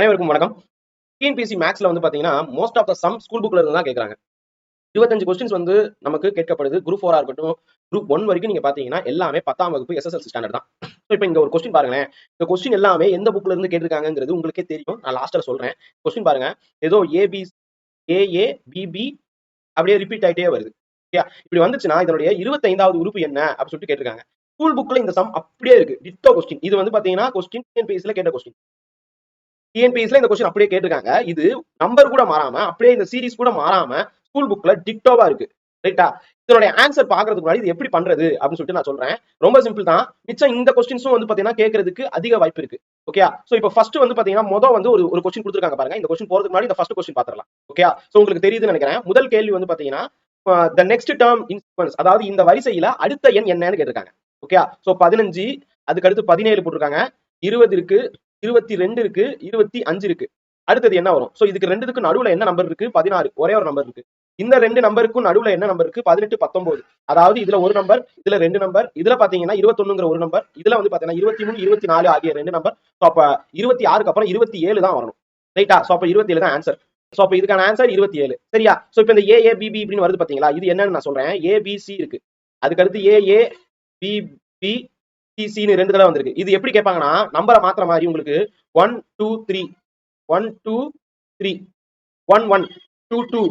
அனைவருக்கும் வணக்கம். டிஎன்பிசி மேக்ஸ்ல வந்து பாத்தீங்கன்னா most of the some school புக்ல இருந்து தான் கேட்கறாங்க இருபத்தஞ்சு கொஸ்டின்ஸ் வந்து நமக்கு கேட்கப்படுது. குரூப் ஃபோரா இருக்கட்டும் குரூப் ஒன் வரைக்கும் நீங்க பாத்தீங்கன்னா எல்லாமே பத்தாம் வகுப்பு எஸ்எஸ்எல்சி ஸ்டாண்டர்ட் தான். ஸோ இப்போ இங்க ஒரு கொஸ்டின் பாருங்களேன். இந்த கொஸ்டின் எல்லாமே எந்த புக்ல இருந்து கேட்டிருக்காங்கிறது உங்களுக்கே தெரியும். நான் லாஸ்ட்ல சொல்றேன். கொஸ்டின் பாருங்க. ஏதோ A B A A B B அப்படியே ரிப்பீட் ஆயிட்டே வருது. ஓகே இப்படி வந்துச்சுன்னா இதனுடைய இருபத்தைந்தாவது உறுப்பு என்ன? அப்படின்னு சொல்லிட்டு கேட்டிருக்காங்க. ஸ்கூல் புக்ல இந்த சம் அப்படியே இருக்கு. டிட்டோ கொஸ்டின் இது வந்து பாத்தீங்கன்னா கொஸ்டின் டிஎன்பிஎஸ்ல கேட்ட கொஸ்டின் டிஎன்பிஎஸ்ல இந்த கொஸ்டின் அப்படியே கேட்டிருக்காங்க. இது நம்பர் கூட மாறாம அப்படியே இந்த சீரிஸ் கூட மாறாம ஸ்கூல் புக்ல டிக்டோவா இருக்கு. ரைட்டா இதனுடைய ஆன்சர் பாக்குறதுக்கு முன்னாடி இது எப்படி பண்றது அப்படின்னு சொல்லிட்டு நான் சொல்றேன். ரொம்ப சிம்பிள் தான். மிச்சம் இந்த கொஸ்டின்ஸும் வந்து பாத்தீங்கன்னா கேட்கறதுக்கு அதிக வாய்ப்பு இருக்கு. ஓகே சோ இப்போ ஃபர்ஸ்ட் வந்து பாத்தீங்கன்னா மொதல் வந்து ஒரு ஒரு கொஸ்டின் கொடுத்துருக்காங்க பாருங்க. இந்த கொஸ்டின் போறதுக்கு முன்னாடி இந்த ஃபர்ஸ்ட் கொஸ்டின் பாத்திரலாம் ஓகே சோ உங்களுக்கு தெரியுதுன்னு நினைக்கிறேன். முதல் கேள்வி வந்து பாத்தீங்கன்னா த நெக்ஸ்ட் டேர்ம் இன் அதாவது இந்த வரிசையில அடுத்த எண் என்னன்னு கேட்டிருக்காங்க. ஓகே சோ பதினஞ்சு அதுக்கு அடுத்து பதினேழு போட்டிருக்காங்க. இருபது இருக்கு இருபத்தி ரெண்டு இருக்கு இருபத்தி அஞ்சு இருக்கு. அடுத்தது என்ன வரும்? சோ இதுக்கு ரெண்டுக்கு நடுவுல என்ன நம்பர் இருக்கு? பதினாறு ஒரே ஒரு நம்பர் இருக்கு. இந்த ரெண்டு நம்பருக்கும் நடுவுல என்ன நம்பர் இருக்கு? பதினெட்டு பத்தொன்பது. அதாவது இதுல ஒரு நம்பர் இதுல ரெண்டு நம்பர் இதுல பாத்தீங்கன்னா இருபத்தொன்னுங்கிற ஒரு நம்பர் இதுல வந்து பாத்தீங்கன்னா இருபத்தி மூணு இருபத்தி நாலு ஆகிய ரெண்டு நம்பர் ஸோ அப்ப இருபத்தி ஆறுக்கு அப்புறம் இருபத்தி ஏழு தான் வரணும். ரைட்டா சோ அப்ப இருபத்தி ஏழு தான் ஆன்சர் சோ அப்ப இதுக்கான ஆன்சர் இருபத்தி ஏழு. சரியா? சோ இப்ப இந்த ஏஏ பிபி இப்படின்னு வருது பாத்தீங்களா? இது என்னன்னு நான் சொல்றேன். ஏபிசி இருக்கு. அதுக்கடுத்து ஏஏ பிபி டிசின்னு ரெண்டு தடவை வந்திருக்கு. இது எப்படி கேட்பாங்கன்னா நம்பரை மாத்திர மாதிரி உங்களுக்கு one two three one two three one one two two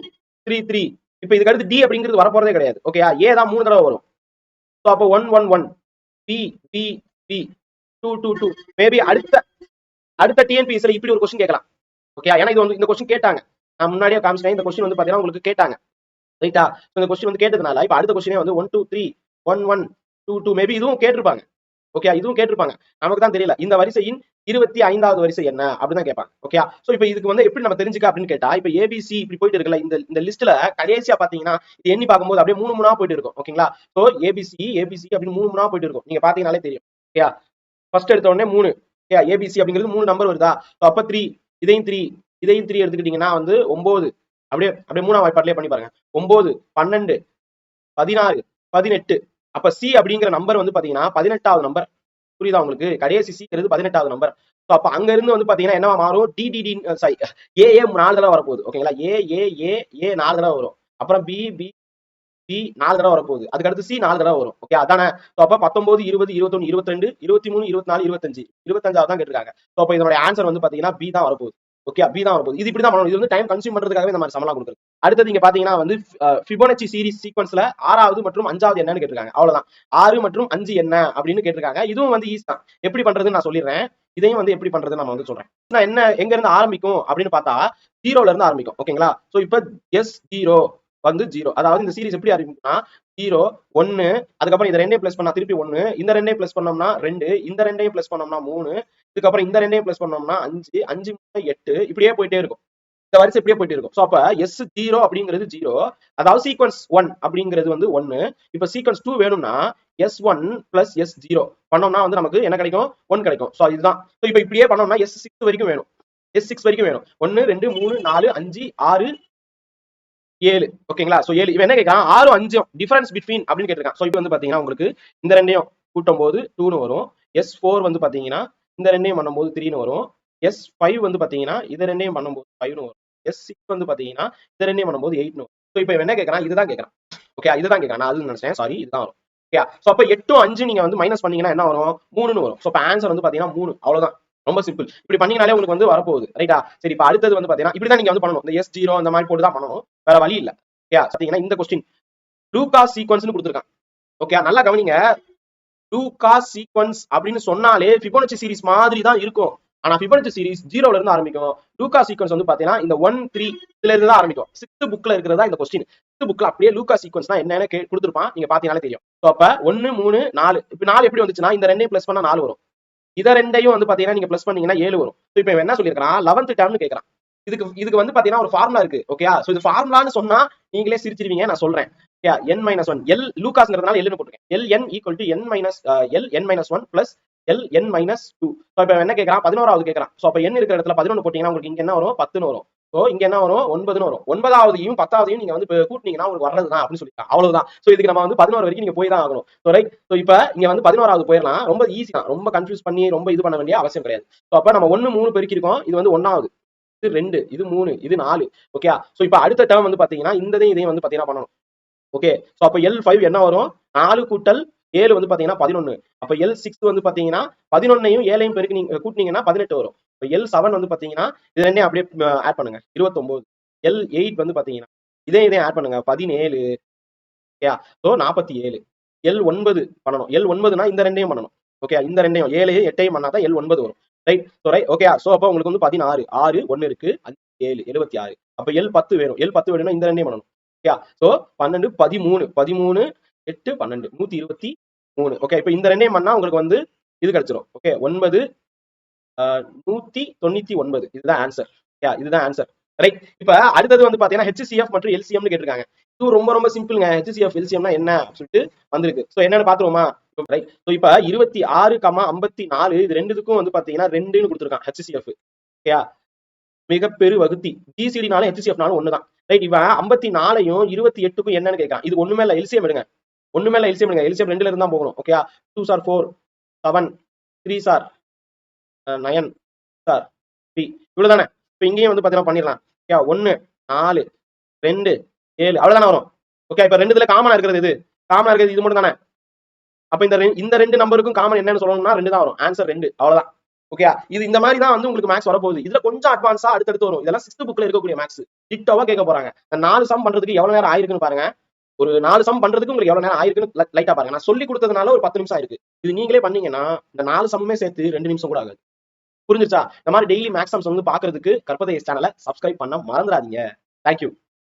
three three இப்போ இதுக்கு அடுத்து டி அப்படிங்கிறது வரப்போறதே கிடையாது. ஓகேயா ஏ தான் மூணு தடவை வரும். ஸோ அப்போ one one one B B B two two two maybe அடுத்த அடுத்த டிஎன்பிஎஸ்ல இப்படி ஒரு கொஸ்டின் கேட்கலாம். ஓகே ஏன்னா இது வந்து இந்த கொஸ்டின் கேட்டாங்க. நான் முன்னாடியே காமிச்சிட்டேன். இந்த கொஸ்டின் வந்து பார்த்தீங்கன்னா உங்களுக்கு கேட்டாங்க. ரைட்டா இந்த கொஸ்டின் வந்து கேட்டதுனால இப்போ அடுத்த கொஸ்டினே வந்து one two three one one two two maybe இதுவும் கேட்டிருப்பாங்க. ஓகே இதுவும் கேட்டிருப்பாங்க. நமக்கு தான் தெரியல. இந்த வரிசையின் இருபத்தி ஐந்தாவது வரிசை என்ன? அப்படின்னு தான் கேட்பாங்க ஓகே சோ இப்போ இதுக்கு வந்து எப்படி நம்ம தெரிஞ்சுக்க அப்படின்னு கேட்டா இப்போ ஏபிசி இப்படி போயிட்டு இருக்குல்ல இந்த இந்த லிஸ்ட்ல கடைசியா பாத்தீங்கன்னா இது எண்ணி பார்க்கும்போது அப்படியே மூணு மூணா போயிட்டு இருக்கும். ஓகேங்களா சோ ஏபிசி ஏபிசி அப்படின்னு மூணு மூணா போயிட்டு இருக்கும். நீங்க பாத்தீங்கன்னாலே தெரியும். ஓகே ஃபர்ஸ்ட் எடுத்த உடனே மூணு. ஓகே ஏபிசி அப்படிங்கிறது மூணு நம்பர் வருதா? அப்ப த்ரீ இதையும் த்ரீ இதையும் த்ரீ எடுத்துக்கிட்டீங்கன்னா வந்து ஒன்பது அப்படியே அப்படியே மூணாம் வாய்ப்பாட்டிலே பண்ணி பாருங்க. ஒன்பது பன்னெண்டு பதினாறு பதினெட்டு அப்ப சி அப்படிங்கிற நம்பர் வந்து பாத்தீங்கன்னா பதினெட்டாவது நம்பர் புரியுதா உங்களுக்கு? கடைசி சிங்கிறது பதினெட்டாவது நம்பர் ஸோ அப்ப அங்க இருந்து வந்து பாத்தீங்கன்னா என்னவா மாறும்? டிடிடி சாரி ஏ ஏ நாலு தடவை வரப்போகுது. ஓகேங்களா ஏ ஏ ஏ ஏ நாலு தடவை வரும். அப்புறம் பி பி பி நாலு தடவை வரப்போகுது. அதுக்கு அடுத்து சி நாலு தடவை வரும். ஓகே அதானே? ஸோ அப்ப பத்தொன்பது இருபது இருபத்தொன்னு இருபத்தி ரெண்டு இருபத்தி மூணு இருபத்தி நாலு இருபத்தஞ்சு. இருபத்தஞ்சாவது தான் கேட்டிருக்காங்க. ஸோ அப்ப ஆன்சர் வந்து பாத்தீங்கன்னா பி தான் வரப்போகுது. ஓகே பி தான் வரும்போது இது இப்படி தான் பண்ணணும். இது வந்து டைம் கன்சியூம் பண்றதுக்காகவே இந்த மாதிரி சமலாம் கொடுக்குறது. அடுத்தது இங்க பாத்தீங்கன்னா வந்து ஃபிபோனச்சி சீரிஸ் சீக்வன்ஸ்ல ஆறாவது மற்றும் அஞ்சாவது என்னன்னு கேட்டிருக்காங்க. அவ்வளவுதான். ஆறு மற்றும் அஞ்சு என்ன அப்படின்னு கேட்டிருக்காங்க. இதுவும் வந்து ஈஸி தான். எப்படி பண்றதுன்னு நான் சொல்லிடுறேன். இதையும் வந்து எப்படி பண்றதுன்னு நம்ம வந்து சொல்றேன். நான் என்ன எங்க இருந்து ஆரம்பிக்கும் அப்படின்னு பார்த்தா ஜீரோல இருந்து ஆரம்பிக்கும். ஓகேங்களா சோ இப்ப எஸ் ஜீரோ வந்து ஜீரோ அதாவது இந்த சீரிஸ் எப்படி ஆரம்பிக்கும்னா ஜீரோ ஒன்னு அதுக்கப்புறம் இந்த ரெண்டையும் பிளஸ் பண்ணா திருப்பி ஒன்னு இந்த ரெண்டையும் பிளஸ் பண்ணோம்னா ரெண்டு இந்த ரெண்டையும் பிளஸ் பண்ணோம்னா மூணு இதுக்கப்புறம் இந்த ரெண்டையும் பிளஸ் பண்ணோம்னா அஞ்சு அஞ்சு மூணு எட்டு இப்படியே போயிட்டே இருக்கும். இந்த வரிசை இப்படியே போயிட்டு இருக்கும். ஸோ அப்ப எஸ் ஜீரோ அப்படிங்கிறது ஜீரோ அதாவது சீக்வன்ஸ் ஒன் அப்படிங்கிறது வந்து ஒன்னு இப்ப சீக்வன்ஸ் டூ வேணும்னா S one plus S zero பண்ணோம்னா வந்து நமக்கு என்ன கிடைக்கும்? ஒன் கிடைக்கும். ஸோ இதுதான். ஸோ இப்போ இப்படியே பண்ணோம்னா எஸ் சிக்ஸ் வரைக்கும் வேணும். எஸ் சிக்ஸ் வரைக்கும் வேணும். ஒன்னு ரெண்டு மூணு நாலு அஞ்சு ஆறு ஏழு. ஓகேங்களா? ஸோ ஏழு. இவன் என்ன கேட்கலாம் ஆறும் அஞ்சும் டிஃபரன்ஸ் பிட்வீன் அப்படின்னு கேட்டிருக்கான். சோ இப்போ வந்து பாத்தீங்கன்னா உங்களுக்கு இந்த ரெண்டையும் கூட்டும் போது டூனு வரும். எஸ் ஃபோர் வந்து பாத்தீங்கன்னா இந்த ரெண்டையும் பண்ணும்போது த்ரீனு வரும். எஸ் ஃபைவ் வந்து பாத்தீங்கன்னா இது ரெண்டையும் பண்ணும்போது ஃபைவ்னு வரும். எஸ் சிக்ஸ் வந்து பாத்தீங்கன்னா இது ரெண்டையும் பண்ணும்போது எயிட்னு வரும். ஸோ இப்போ என்ன கேட்கறான்? இதுதான் கேட்கறான். ஓகே இதுதான் கேட்கறான். நான் அது நினைச்சேன். சாரி இதுதான் வரும். ஓகே ஸோ அப்போ எட்டும் அஞ்சு நீங்க வந்து மைனஸ் பண்ணீங்கன்னா என்ன வரும்? மூணுன்னு வரும். ஸோ இப்போ ஆன்சர் வந்து பாத்தீங்கன்னா மூணு. அவ்வளவுதான். ரொம்ப சிம்பிள் இப்படி பண்ணீங்கனாலே உங்களுக்கு வந்து வரப்போகுது. ரைட்டா சரி இப்போ அடுத்தது வந்து பாத்தீங்கன்னா இப்படி தான் நீங்க வந்து பண்ணணும். இந்த எஸ் ஜீரோ அந்த மாதிரி போட்டு தான் பண்ணணும். வேற வழி இல்ல. ஓகே பாத்தீங்கன்னா இந்த கொஸ்டின் லூகா சீக்வன்ஸ்னு கொடுத்துருக்கான். ஓகே நல்லா கவனிங்க. லூகா சீக்வன்ஸ் அப்படின்னு சொன்னாலே ஃபிபோனச்சி சீரிஸ் மாதிரி தான் இருக்கும். ஆனா ஃபிபோனச்சி சீரிஸ் ஜீரோல இருந்து ஆரம்பிக்கும். லூகா சீக்வன்ஸ் வந்து பாத்தீங்கன்னா இந்த ஒன் த்ரீ இதுல இருந்து தான் ஆரம்பிக்கும். சிக்ஸ்த் புக்ல இருக்கிறதா இந்த கொஸ்டின் சிக்ஸ்த் புக்ல அப்படியே லூகா சீக்வன்ஸ் தான் என்னென்ன கே- நீங்க பாத்தீங்கன்னாலே தெரியும். அப்ப ஒன்னு மூணு நாலு இப்ப நாலு எப்படி வந்துச்சுன்னா இந்த ரெண்டையும் பிளஸ் பண்ணா நாலு வரும். இதை ரெண்டையும் வந்து பாத்தீங்கன்னா நீங்க பிளஸ் பண்ணீங்கன்னா ஏழு வரும். இப்போ என்ன சொல்லியிருக்கான் லெவன்த் டேர்ம்னு கேட்கறான் இதுக்கு இதுக்கு வந்து பாத்தீங்கன்னா ஒரு ஃபார்முலா இருக்கு ஓகேயா சோ இது ஃபார்முலான்னு சொன்னா நீங்களே சிரிச்சிருவீங்க நான் சொல்றேன். Okay N minus one L லூகாஸ்ங்கிறதுனால எல்னு போட்டுருக்கேன். L N equal to N minus L N minus one plus L N minus two so இப்போ என்ன கேட்கறான்? பதினோராவது கேட்கறான். ஸோ அப்போ என் இருக்கிற இடத்துல பதினொன்று போட்டீங்கன்னா உங்களுக்கு இங்க என்ன வரும்? பத்துன்னு வரும். ஸோ இங்க என்ன வரும்? ஒன்பதுன்னு வரும். ஒன்பதாவதையும் பத்தாவதையும் நீங்க வந்து கூட்டினீங்கன்னா உங்களுக்கு வர்றதுதான் அப்படின்னு சொல்லிருக்காங்க அவ்வளவுதான். ஸோ இதுக்கு நம்ம வந்து பதினோரு வரைக்கும் நீங்க போய் தான் ஆகணும். ஸோ ரைட் ஸோ இப்போ இங்க வந்து பதினோராவது போயிடலாம். ரொம்ப ஈஸி தான். ரொம்ப கன்ஃபியூஸ் பண்ணி ரொம்ப இது பண்ண வேண்டிய அவசியம் கிடையாது. ஸோ அப்ப நம்ம ஒன்னு மூணு பெருக்கிருக்கோம் இது வந்து ஒன்னாவது இது ரெண்டு இது மூணு இது நாலு. ஓகே ஸோ இப்போ அடுத்த டேர்ம் வந்து பாத்தீங்கன்னா இந்ததையும் இதையும் வந்து பாத்தீங்கன்னா பண்ணணும். ஓகே ஸோ அப்போ எல் ஃபைவ் என்ன வரும்? நாலு கூட்டல் ஏழு வந்து பாத்தீங்கன்னா பதினொன்னு. அப்ப எல் சிக்ஸ் வந்து பாத்தீங்கன்னா பதினொன்னையும் ஏழையும் பெருக்கு நீங்க கூட்டினீங்கன்னா பதினெட்டு வரும். இப்போ எல் செவன் வந்து பாத்தீங்கன்னா இது ரெண்டையும் அப்படியே ஆட் பண்ணுங்க. இருபத்தொன்பது எல் எயிட் வந்து பாத்தீங்கன்னா இதே இதையும் ஆட் பண்ணுங்க. பதினேழு. ஓகே ஸோ நாற்பத்தி ஏழு எல் ஒன்பது பண்ணணும். எல் ஒன்பதுனா இந்த ரெண்டையும் பண்ணணும். ஓகே இந்த ரெண்டையும் ஏழையும் எட்டையும் பண்ணாதான் எல் ஒன்பது வரும். Right so right okay so அப்போ உங்களுக்கு வந்து பதினாறு ஆறு ஒன்னு இருக்கு அஞ்சு ஏழு எழுபத்தி ஆறு. அப்போ எல் பத்து வேணும். எல் பத்து வேணும்னா இந்த ரெண்டே பண்ணணும். ஓகே ஸோ ah, பன்னெண்டு பதிமூணு. பதிமூணு எட்டு பன்னெண்டு. நூத்தி இருபத்தி மூணு. ஓகே இப்போ இந்த ரெண்டே பண்ணால் உங்களுக்கு வந்து இது கிடைச்சிரும். ஓகே ஒன்பது ஆஹ், நூத்தி தொண்ணூத்தி ஒன்பது. இதுதான் ஆன்சர் யா ah, இதுதான் ஆன்சர் ரைட் இப்ப அடுத்தது வந்து பாத்தீங்கன்னா ஹெச்சிசிஎஃப் மற்றும் எல்சிஎம்னு கேட்டிருக்காங்க. இது ரொம்ப ரொம்ப சிம்பிள்ங்க ஹெச்சிசிஎஃப் எல்சிஎம்னா என்ன? அப்படின்னு சொல்லிட்டு வந்திருக்கு. ஸோ என்னன்னு பார்த்துருவோமா? ரைட் ஸோ இப்ப இருபத்தி ஆறு கமா ஐம்பத்தி நாலு இது ரெண்டுக்கும் வந்து பாத்தீங்கன்னா ரெண்டுன்னு கொடுத்துருக்கான் ஹெச்சிசிஎஃப் ஓகேயா மிகப்பெரு வகுத்தி. ஜிசிடினாலும் ஹெச்சிசிஎஃப்னாலும் ஒண்ணுதான். ரைட் இவன் ஐம்பத்தி நாலையும் இருபத்தி எட்டுக்கும் என்னன்னு கேட்கான் இது ஒண்ணுமே இல்ல எல்சிஎம் எடுங்க. ஒண்ணுமே இல்ல எல்சிஎம் எடுங்க. எல்சிஎம் ரெண்டுல இருந்தா போகணும். ஓகேயா two sir four seven three sir nine sir three இவ்வளவுதானே? இப்போ இங்கேயும் வந்து பாத்தீங்கன்னா பண்ணிடலாம். ஓகே ஒன்னு நாலு ரெண்டு ஏழு. அவ்வளவுதானே வரும்? ஓகே இப்ப ரெண்டுல காமனா இருக்கிறது இது காமனா இருக்கிறது இது மட்டும் தானே அப்ப இந்த இந்த ரெண்டு நம்பருக்கும் காமன் என்னன்னு சொல்லணும்னா ரெண்டு தான் வரும். ஆன்சர் ரெண்டு. அவ்வளவுதான். ஓகே இது இந்த மாதிரி தான் வந்து உங்களுக்கு மேக்ஸ் வரப்போகுது. இதுல கொஞ்சம் அட்வான்ஸா அடுத்தடுத்து வரும். இதெல்லாம் சிக்ஸ்த் புக்ல இருக்கக்கூடிய மேக்ஸ் டிக்டோவா கேட்க போறாங்க. நாலு சம் பண்றதுக்கு எவ்வளவு நேரம் ஆயிருக்குன்னு பாருங்க. ஒரு நாலு சம் பண்றதுக்கு உங்களுக்கு எவ்வளவு நேரம் ஆயிருக்குன்னு லைட்டா பாருங்க. நான் சொல்லி கொடுத்ததுனால ஒரு பத்து நிமிஷம் ஆயிருக்கு. இது நீங்களே பண்ணீங்கன்னா இந்த நாலு சம்மே சேர்த்து ரெண்டு நிமிஷம் கூட ஆகாது. புரிஞ்சுச்சா இந்த மாதிரி டெய்லி மேக்ஸ் சம்ஸ் வந்து பாக்குறதுக்கு கற்பதை சேனலை சப்ஸ்கிரைப் பண்ண மறந்துடாதீங்க. தேங்க்யூ